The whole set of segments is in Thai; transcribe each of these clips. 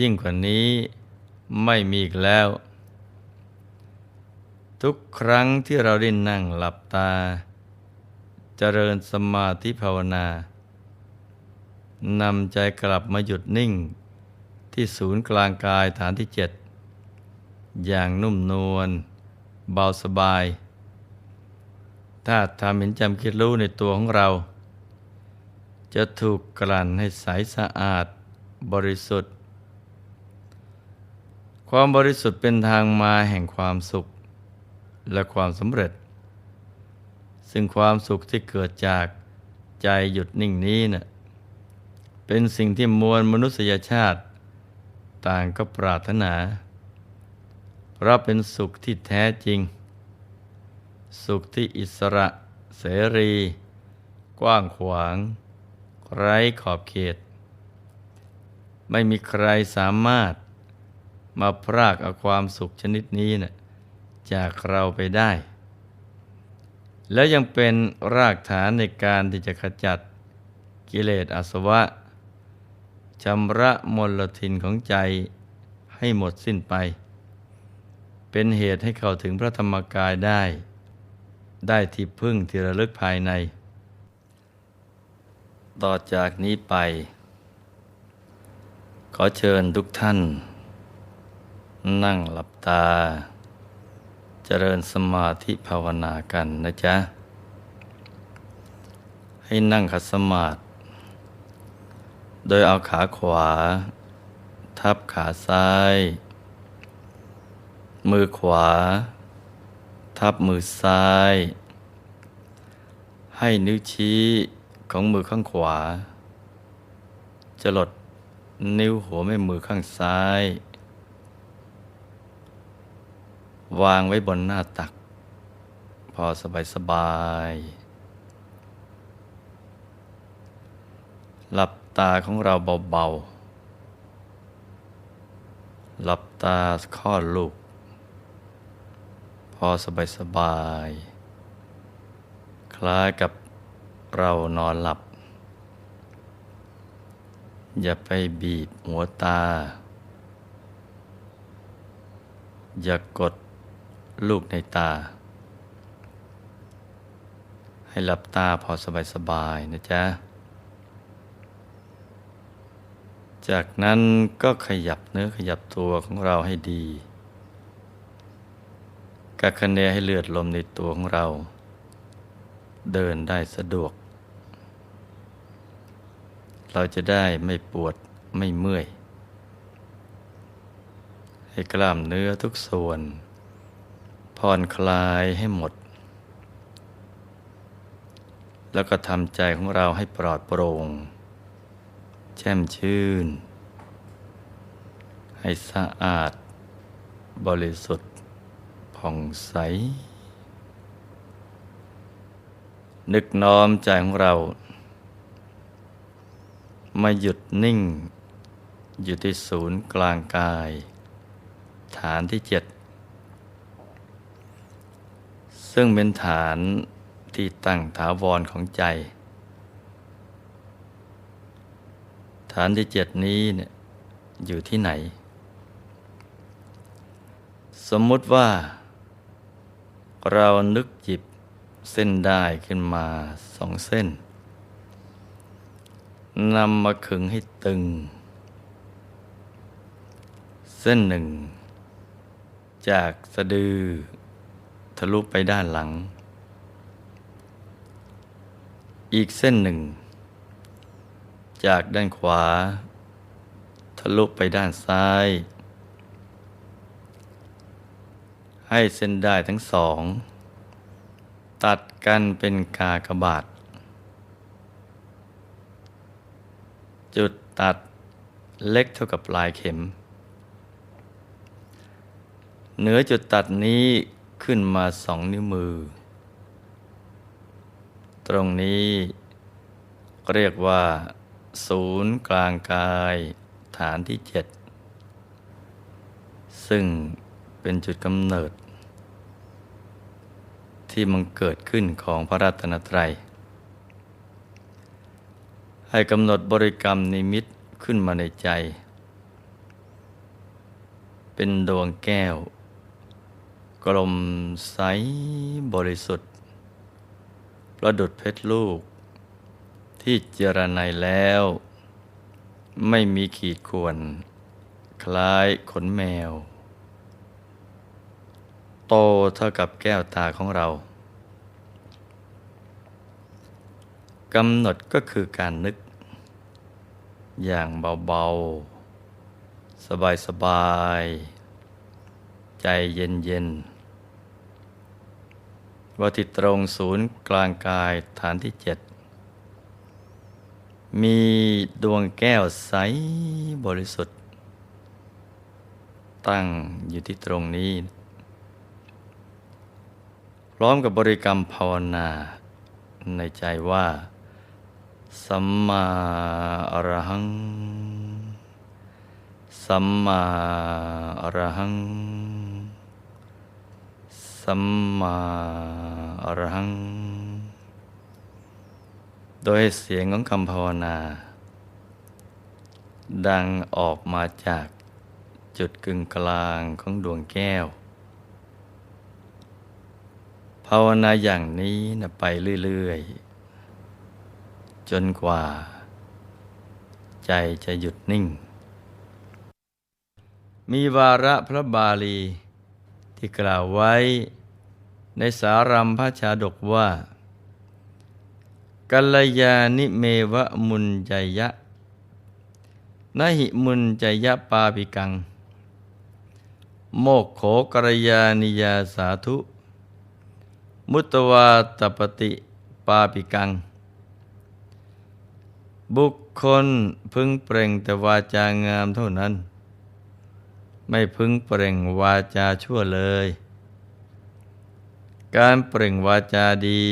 ยิ่งกว่านี้ไม่มีอีกแล้ว ทุกครั้งที่เราได้นั่งหลับตา เจริญสมาธิภาวนานำใจกลับมาหยุดนิ่ง ที่ศูนย์กลางกายฐานที่เจ็ดอย่างนุ่มนวลเบาสบาย ถ้าทำเห็นจำคิดรู้ในตัวของเรา จะถูกกลั่นให้ใสสะอาดบริสุทธิ์ ความบริสุทธิ์เป็นทางมาแห่งความสุข และความสำเร็จ ซึ่งความสุขที่เกิดจากใจหยุดนิ่งนี้เนะ่ะเป็นสิ่งที่มวลมนุษยชาติ ต่างก็ปรารถนาเพราะเป็นสุขที่แท้จริง สุขที่อิสระ เสรี กว้างขวาง ไร้ขอบเขต ไม่มีใครสามารถ มาพรากเอาความสุขชนิดนี้นะจากเราไปได้ แล้วยังเป็นรากฐานในการที่จะขจัดกิเลสอาสวะชำระมลทินของใจให้หมดสิ้นไป เป็นเหตุให้เข้าถึงพระธรรมกายได้ ได้ที่พึ่งที่ระลึกภายใน ต่อจากนี้ไป ขอเชิญทุกท่าน นั่งหลับตา เจริญสมาธิภาวนากันนะจ๊ะ ให้นั่งขัดสมาธิโดยเอาขาขวา ทับขาซ้าย มือขวา ทับมือซ้าย ให้นิ้วชี้ของมือข้างขวา จะหลดนิ้วหัวแม่มือข้างซ้าย วางไว้บนหน้าตัก พอสบายสบาย หลับตาของเราเบาๆ หลับตาข้อลูก พอสบายสบาย คล้ายกับเรานอนหลับ อย่าไปบีบหัวตา อย่ากกด ลูกในตา ให้หลับตาพอสบายสบายนะจ๊ะ จากนั้นก็ขยับเนื้อขยับตัวของเราให้ดีกักคะเนให้เลือดลมในตัวของเรา เดินได้สะดวก เราจะได้ไม่ปวดไม่เมื่อย ให้กล้ามเนื้อทุกส่วน ผ่อนคลายให้หมด แล้วก็ทำใจของเราให้ปลอดโปร่ง แช่มชื่น ให้สะอาด บริสุทธิ์ผ่องใส นึกน้อมใจของเรา มาหยุดนิ่ง อยู่ที่ศูนย์กลางกาย ฐานที่เจ็ด ซึ่งเป็นฐานที่ตั้งถาวรของใจ ฐานที่เจ็ดนี้เนี่ยอยู่ที่ไหน สมมุติว่า เรานึกจิบเส้นได้ขึ้นมาสองเส้นนำมาขึงให้ตึง เส้นหนึ่ง จากสะดือ ทะลุไปด้านหลัง อีกเส้นหนึ่ง จากด้านขวา ทะลุไปด้านซ้าย ให้เส้นได้ทั้งสอง ตัดกันเป็นกากบาท จุดตัดเล็กเท่ากับปลายเข็ม เหนือจุดตัดนี้ ขึ้นมาสองนิ้วมือ ตรงนี้เรียกว่า ศูนย์กลางกายฐานที่เจ็ดซึ่งเป็นจุดกำเนิด ที่มันเกิดขึ้นของพระรัตนตรัย ให้กำหนดบริกรรมนิมิตขึ้นมาในใจ เป็นดวงแก้ว กลมใสบริสุทธิ์ ประดุดเพชรลูก ที่เจรไนแล้ว ไม่มีขีดข่วน คล้ายขนแมว โตเท่ากับแก้วตาของเรากำหนดก็คือการนึก อย่างเบา ๆ สบาย ๆ ใจเย็น ๆ ว่าที่ตรงศูนย์กลางกายฐานที่เจ็ดมีดวงแก้วใสบริสุทธิ์ ตั้งอยู่ที่ตรงนี้ พร้อมกับบริกรรมภาวนา ในใจว่า สัมมาอรหัง สัมมาอรหัง สัมมาอรัง โดยเสียงของคำภาวนา ดังออกมาจากจุดกึ่งกลางของดวงแก้ว ภาวนาอย่างนี้นะไปเรื่อยๆ จนกว่า ใจจะหยุดนิ่ง มีวาระพระบาลีที่กล่าวไว้ ในสารัมพระชาดกว่ากัลยาณิเมวะมุนใจยะนหิมุนใจยะปาปิกัง โมกโขกรยานิยาสาธุ มุตวาตปฏิปาปิกัง บุคคลพึงเปล่งแต่วาจางามเท่านั้น ไม่พึงเปล่งวาจาชั่วเลย การเปล่งวาจาดี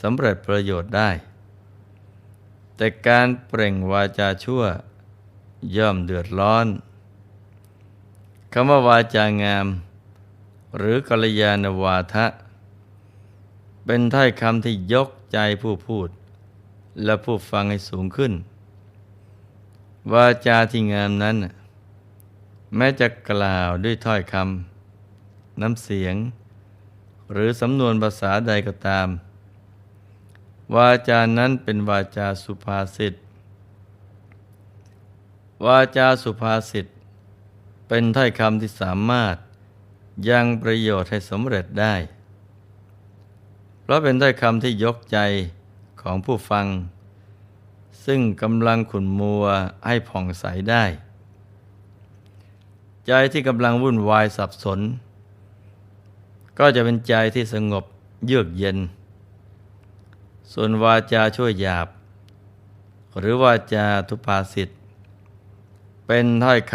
สำเร็จประโยชน์ได้ แต่การเปล่งวาจาชั่ว ย่อมเดือดร้อนคำว่าวาจางาม หรือกัลยาณวาทะ เป็นถ้อยคำที่ยกใจผู้พูด และผู้ฟังให้สูงขึ้น วาจาที่งามนั้น แม้จะกล่าวด้วยถ้อยคำน้ำเสียง หรือสำนวนภาษาใดก็ตาม วาจานั้นเป็นวาจาสุภาษิตวาจาสุภาษิตเป็นถ้อยคำที่สามารถยังประโยชน์ให้สำเร็จได้ เพราะเป็นถ้อยคำที่ยกใจของผู้ฟัง ซึ่งกำลังขุนมัวให้ผ่องใสได้ ใจที่กำลังวุ่นวายสับสน ก็จะเป็นใจที่สงบเยือกเย็น ส่วนวาจาช่วยหยาบ หรือวาจาทุพาสิทธ์เป็นถ้อยค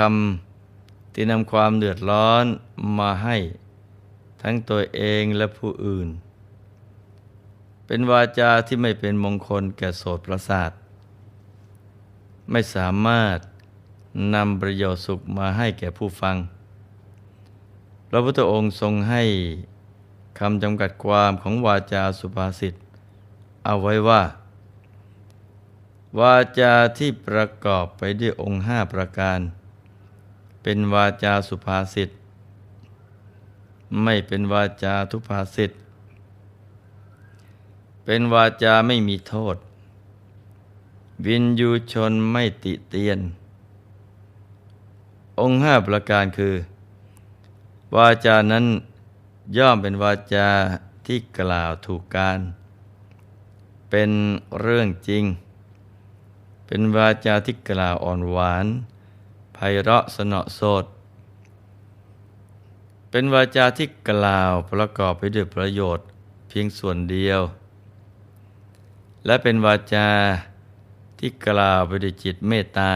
ำที่นำความเดือดร้อนมาให้ทั้งตัวเองและผู้อื่น เป็นวาจาที่ไม่เป็นมงคลแก่โสตประสาท ไม่สามารถนำประโยชน์สุขมาให้แก่ผู้ฟัง พระพุทธองค์ทรงให้ำจำกัดความของวาจาสุภาษิตเอาไว้ว่า วาจาที่ประกอบไปด้วยองค์ห้าประการ เป็นวาจาสุภาษิตไม่เป็นวาจาทุภาษิตเป็นวาจาไม่มีโทษ วินยูชนไม่ติเตียน องค์ห้าประการคือ วาจานั้น ย่อมเป็นวาจาที่กล่าวถูกการ เป็นเรื่องจริง เป็นวาจาที่กล่าวอ่อนหวานไพเราะสนอโสด เป็นวาจาที่กล่าวประกอบไปด้วยประโยชน์เพียงส่วนเดียว และเป็นวาจาที่กล่าวไปด้วยจิตเมตตา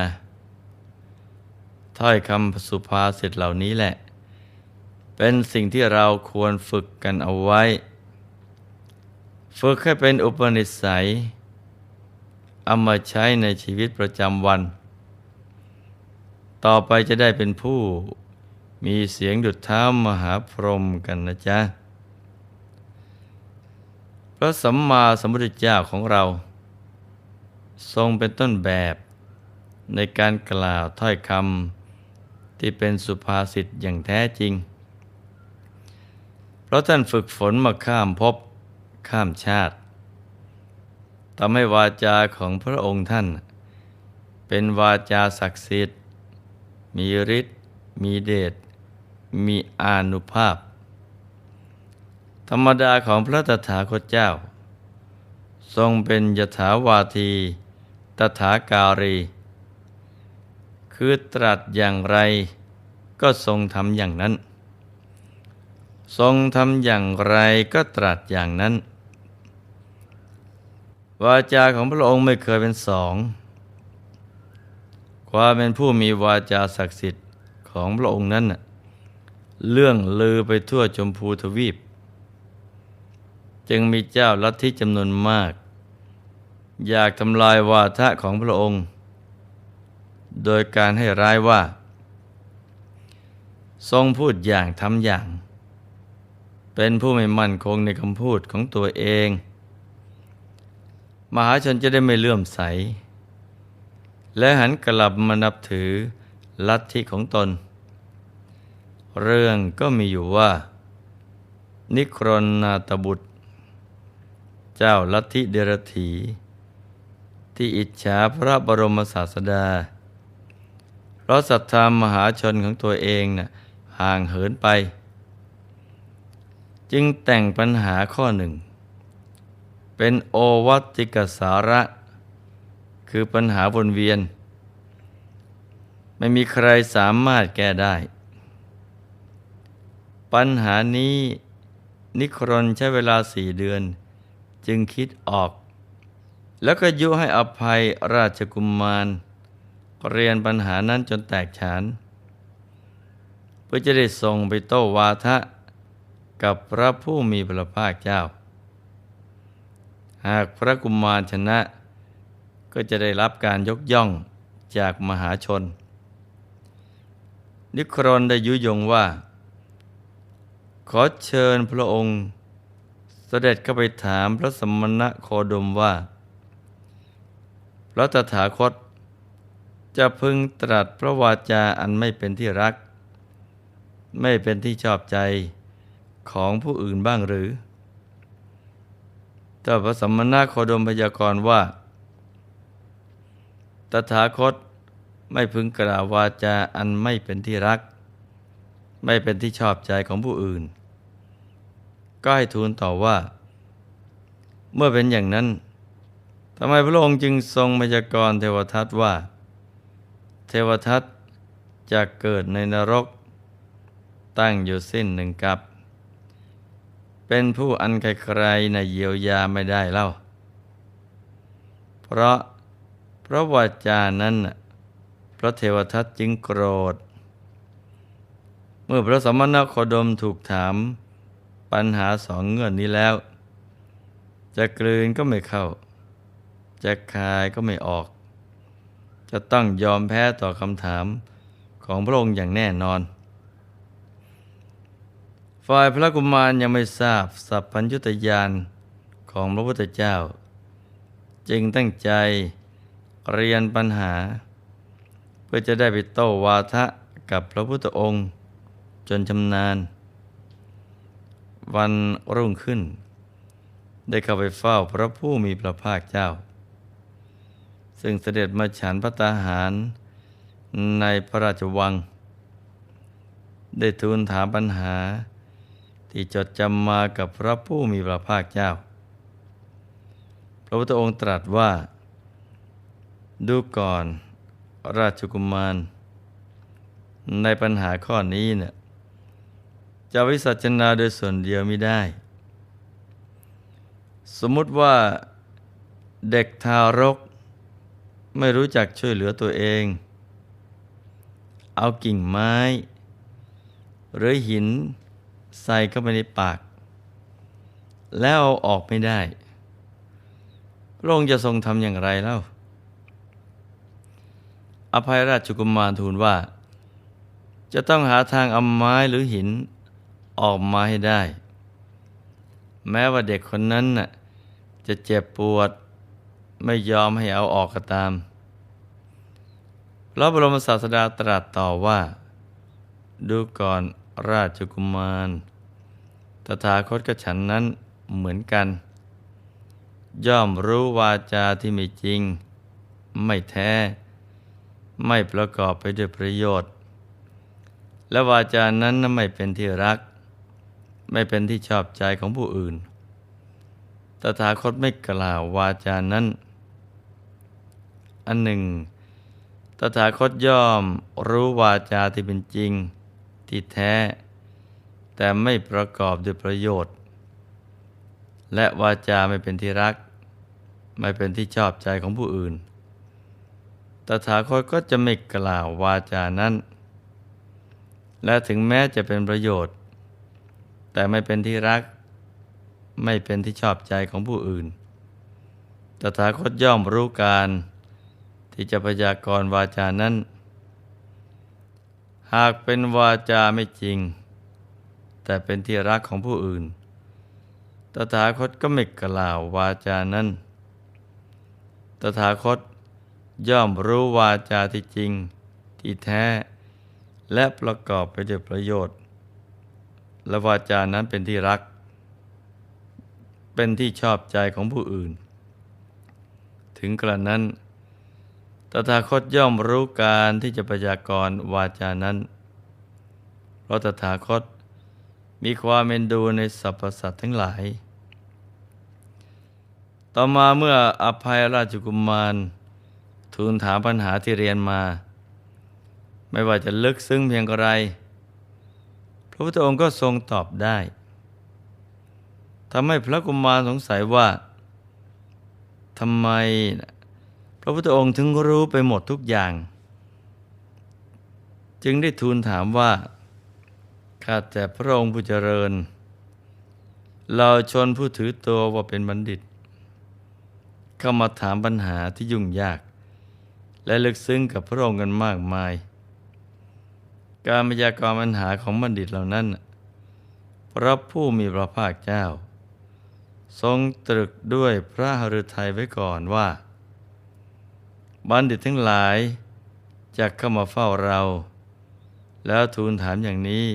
ถ้อยคำสุภาษิตเหล่านี้แหละ เป็นสิ่งที่เราควรฝึกกันเอาไว้ ฝึกให้เป็นอุปนิสัยเอามาใช้ในชีวิตประจำวัน ต่อไปจะได้เป็นผู้มีเสียงดุจเท้ามหาพรหมกันนะจ๊ะ พระสัมมาสัมพุทธเจ้าของเรา ทรงเป็นต้นแบบในการกล่าวถ้อยคำที่เป็นสุภาษิตอย่างแท้จริง เพราะท่านฝึกฝนมาข้ามภพข้ามชาติทำให้วาจาของพระองค์ท่าน เป็นวาจาศักดิ์สิทธิ์ มีฤทธิ์มีเดชมีอานุภาพ ธรรมดาของพระตถาคตเจ้า ทรงเป็นยถาวาที ตถาการี คือตรัสอย่างไรก็ทรงทำอย่างนั้น ทรงทำอย่างไรก็ตรัสอย่างนั้น วาจาของพระองค์ไม่เคยเป็นสอง ความเป็นผู้มีวาจาศักดิ์สิทธิ์ของพระองค์นั้นเรื่องลือไปทั่วชมพูทวีป จึงมีเจ้าลัทธิจำนวนมาก อยากทำลายวาทะของพระองค์ โดยการให้ร้ายว่า ทรงพูดอย่างทำอย่าง เป็นผู้ไม่มั่นคงในคำพูดของตัวเอง มหาชนจะได้ไม่เลื่อมใส และหันกลับมานับถือลัทธิของตน เรื่องก็มีอยู่ว่า นิครนนาตบุตร เจ้าลัทธิเดรถีที่อิจฉาพระบรมศาสดา เพราะศรัทธามหาชนของตัวเองนะ่ะห่างเหินไป จึงแต่งปัญหาข้อหนึ่ง เป็นโอวัติกสาระ คือปัญหาวนเวียน ไม่มีใครสามารถแก้ได้ ปัญหานี้นิครนใช้เวลาสี่เดือน จึงคิดออก แล้วก็ยุให้อภัยราชกุมมารเรียนปัญหานั้นจนแตกฉาน เพื่อจะได้ส่งไปโต้วาทะ กับพระผู้มีพระภาคเจ้า หากพระกุมารชนะ ก็จะได้รับการยกย่องจากมหาชน นิครนได้ยุยงว่า ขอเชิญพระองค์เสด็จเข้าไปถามพระสมณะโคดมว่า พระตถาคต จะพึงตรัสพระวาจาอันไม่เป็นที่รัก ไม่เป็นที่ชอบใจ ของผู้อื่นบ้างหรือถ้าพระสมณะโคดมพยากรณ์ว่า ตถาคตไม่พึงกล่าววาจาอันไม่เป็นที่รัก ไม่เป็นที่ชอบใจของผู้อื่น ก็ให้ทูลต่อว่า เมื่อเป็นอย่างนั้นทำไมพระองค์จึงทรงพยากรณ์เทวทัตว่า เทวทัตจะเกิดในนรก ตั้งอยู่สิ้นหนึ่งกับ เป็นผู้อันใครๆในเยียวยาไม่ได้เล่า เพราะพระวาจานั้นพระเทวทัตจึงโกรธ เมื่อพระสมณโคดมถูกถามปัญหาสองเงื่อนนี้แล้ว จะกลืนก็ไม่เข้า จะคายก็ไม่ออก จะต้องยอมแพ้ต่อคำถามของพระองค์อย่างแน่นอน ฝ่ายพระกุมารยังไม่ทราบสัพพัญญุตยานของพระพุทธเจ้า จึงตั้งใจเรียนปัญหา เพื่อจะได้ไปโต้วาทะกับพระพุทธองค์ จนชำนาญ วันรุ่งขึ้น ได้เข้าไปเฝ้าพระผู้มีพระภาคเจ้า ซึ่งเสด็จมาฉันพระตาหารในพระราชวัง ได้ทูลถามปัญหา ที่จดจำมากับพระผู้มีพระภาคเจ้า พระพุทธองค์ตรัสว่า ดูก่อนราชกุมาร ในปัญหาข้อนี้เนี่ยจะวิสัชนาโดยส่วนเดียวไม่ได้ สมมุติว่าเด็กทารก ไม่รู้จักช่วยเหลือตัวเอง เอากิ่งไม้ หรือหิน ใส่เข้าไปในปาก แล้วเอาออกไม่ได้ พระองค์จะทรงทำอย่างไรเล่า อภัยราชกุมารทูลว่า จะต้องหาทางเอาไม้หรือหินออกมาให้ได้ แม้ว่าเด็กคนนั้นน่ะจะเจ็บปวดไม่ยอมให้เอาออกก็ตามพระบรมศาสดาตรัสต่อว่า ดูก่อน ราชกุมาร ตถาคตกับฉันนั้นเหมือนกัน ย่อมรู้วาจาที่ไม่จริง ไม่แท้ ไม่ประกอบไปด้วยประโยชน์ และวาจานั้นไม่เป็นที่รัก ไม่เป็นที่ชอบใจของผู้อื่น ตถาคตไม่กล่าววาจานั้น อันหนึ่งตถาคตย่อมรู้วาจาที่เป็นจริง ที่แท้ แต่ไม่ประกอบด้วยประโยชน์ และวาจาไม่เป็นที่รัก ไม่เป็นที่ชอบใจของผู้อื่น ตถาคตก็จะไม่กล่าววาจานั้น และถึงแม้จะเป็นประโยชน์ แต่ไม่เป็นที่รัก ไม่เป็นที่ชอบใจของผู้อื่น ตถาคตย่อมรู้การที่จะพยากรณ์วาจานั้น หากเป็นวาจาไม่จริง แต่เป็นที่รักของผู้อื่น ตถาคตก็ไม่กล่าววาจานั้น ตถาคตย่อมรู้วาจาที่จริง ที่แท้ และประกอบไปด้วยประโยชน์ และวาจานั้นเป็นที่รัก เป็นที่ชอบใจของผู้อื่น ถึงกระนั้น ถาคตย่อมรู้การที่จะพยากรวาจานั้น เพราะตถาคตมีความเมนดูในสรรพสัตว์ทั้งหลาย ต่อมาเมื่ออภัยราชกุมมาร ทูลถามปัญหาที่เรียนมา ไม่ว่าจะลึกซึ้งเพียงไร พระพุทธองค์ก็ทรงตอบได้ทำให้พระกุมารสงสัยว่าทำไม ระพุทธองค์ถึงรู้ไปหมดทุกอย่าง จึงได้ทูลถามว่า ข้าแต่พระองค์ผู้เจริญ เราชนผู้ถือตัวว่าเป็นบัณฑิต เข้ามาถามปัญหาที่ยุ่งยาก และลึกซึ้งกับพระองค์กันมากมาย การพยากรณ์ปัญหาของบัณฑิตเหล่านั้น พระผู้มีพระภาคเจ้า ทรงตรึกด้วยพระหฤทัยไว้ก่อนว่า บัณฑิตทั้งหลายจะเข้ามาเฝ้าเรา แล้วทูลถามอย่างนี้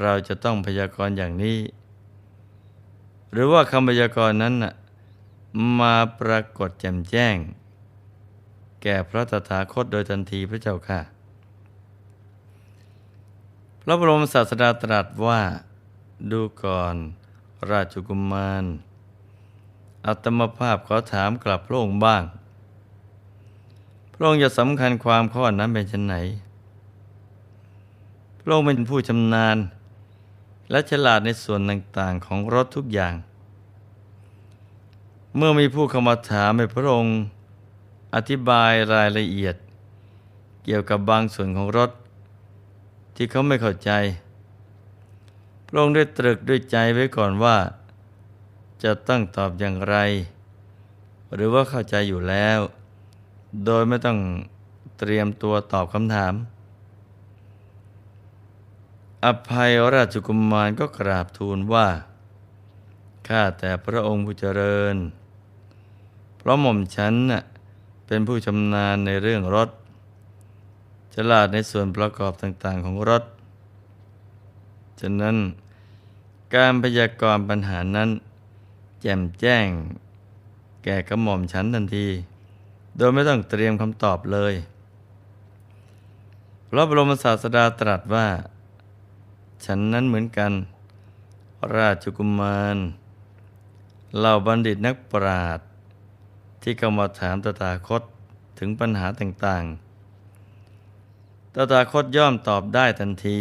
เราจะต้องพยากรณ์อย่างนี้ หรือว่าคำพยากรณ์นั้นมาปรากฏแจ่มแจ้ง แก่พระตถาคตโดยทันทีพระเจ้าค่ะ พระบรมศาสดาตรัสว่าดูก่อน ราชกุมมารอัตมภาพขอถามกลับพระองค์บ้าง พระองค์จะสำคัญความข้อนั้นเป็นชนไหน พระองค์เป็นผู้ชำนาญ และฉลาดในส่วนต่างๆของรถทุกอย่าง เมื่อมีผู้เข้ามาถามให้พระองค์อธิบายรายละเอียด เกี่ยวกับบางส่วนของรถ ที่เขาไม่เข้าใจ พระองค์ได้ตรึกด้วยใจไว้ก่อนว่า จะต้องตอบอย่างไร หรือว่าเข้าใจอยู่แล้ว โดยไม่ต้องเตรียมตัวตอบคำถาม อภัยราชกุมมารก็กราบทูลว่า ข้าแต่พระองค์ผู้เจริญ เพราะหม่อมฉันน่ะเป็นผู้ชำนาญในเรื่องรถฉลาดในส่วนประกอบต่าง ๆ ของรถ ฉะนั้นการพยากรณ์ปัญหานั้น แจ่มแจ้ง แก่กระหม่อมฉันทันที โดยไม่ต้องเตรียมคำตอบเลยพระบรมศาสดาตรัสว่า ฉันนั้นเหมือนกัน ราชกุมารเหล่าบัณฑิตนักปราชญ์ที่เข้ามาถามตถาคตถึงปัญหาต่างๆ ตถาคตย่อมตอบได้ทันที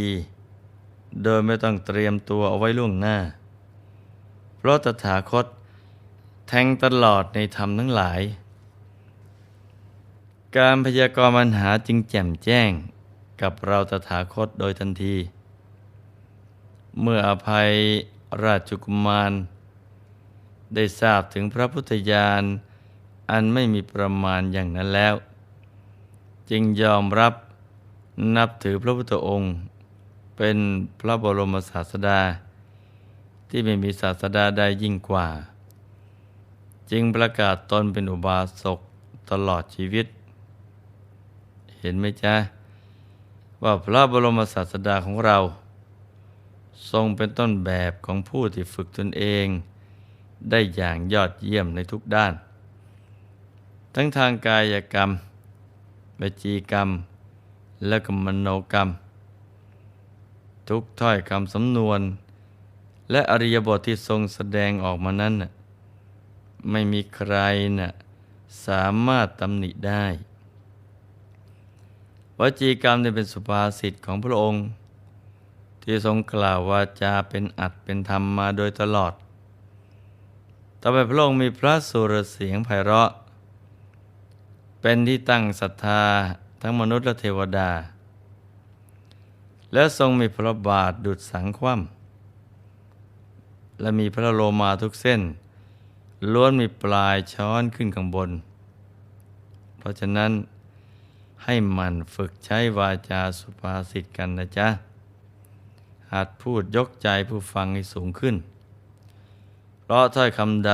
โดยไม่ต้องเตรียมตัวเอาไว้ล่วงหน้า เพราะตถาคตแทงตลอดในธรรมทั้งหลาย การพยากรณ์ปัญหาจึงแจ่มแจ้งกับเราตถาคตโดยทันที เมื่ออภัยราชกุมาร ได้ทราบถึงพระพุทธญาณอันไม่มีประมาณอย่างนั้นแล้ว จึงยอมรับนับถือพระพุทธองค์ เป็นพระบรมศาสดา ที่ไม่มีศาสดาใดยิ่งกว่า จึงประกาศตนเป็นอุบาสกตลอดชีวิต เห็นไหมจ๊ะ ว่าพระบรมศาสดาของเรา ทรงเป็นต้นแบบของผู้ที่ฝึกตนเอง ได้อย่างยอดเยี่ยมในทุกด้าน ทั้งทางกายกรรมวจีกรรม และกรรมโนกรรม ทุกถ้อยคำสำนวน และอริยบทที่ทรงแสดงออกมานั้น ไม่มีใครน่ะสามารถตำหนิได้ วจีกรรมเนี่ยเป็นสุภาษิตของพระองค์ ที่ทรงกล่าววาจาเป็นอัดเป็นธรรมมาโดยตลอด ต่อไปพระองค์มีพระสุรเสียงไพเราะ เป็นที่ตั้งศรัทธาทั้งมนุษย์และเทวดา และทรงมีพระบาทดุจสังคว่ำและมีพระโลมาทุกเส้น ล้วนมีปลายช้อนขึ้นข้างบน เพราะฉะนั้น ให้มันฝึกใช้วาจาสุภาษิตกันนะจ๊ะ หัดพูดยกใจผู้ฟังให้สูงขึ้น เพราะถ้อยคำใด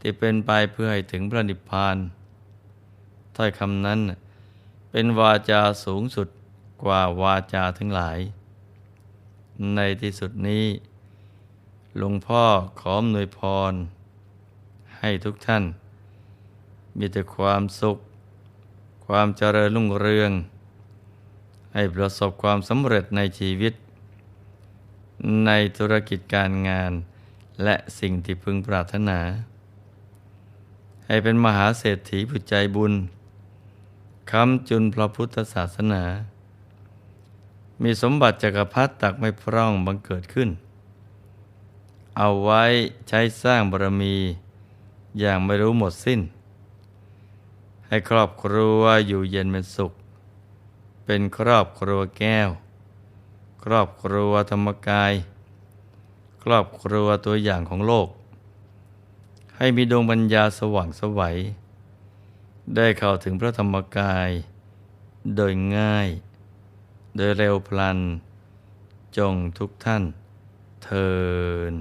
ที่เป็นไปเพื่อให้ถึงพระนิพพาน ถ้อยคำนั้นเป็นวาจาสูงสุดกว่าวาจาทั้งหลาย ในที่สุดนี้หลวงพ่อขออำนวยพร ให้ทุกท่าน มีแต่ความสุข ความเจริญรุ่งเรือง ให้ประสบความสำเร็จในชีวิต ในธุรกิจการงาน และสิ่งที่พึงปรารถนา ให้เป็นมหาเศรษฐีผู้ใจบุญคำจุนพระพุทธศาสนา มีสมบัติจักรพรรดิตักไม่พร่องบังเกิดขึ้น เอาไว้ใช้สร้างบารมี อย่างไม่รู้หมดสิ้น ให้ครอบครัวอยู่เย็นเป็นสุข เป็นครอบครัวแก้ว ครอบครัวธรรมกาย ครอบครัวตัวอย่างของโลก ให้มีดวงปัญญาสว่างสวัย ได้เข้าถึงพระธรรมกาย โดยง่าย โดยเร็วพลัน จงทุกท่านเทิน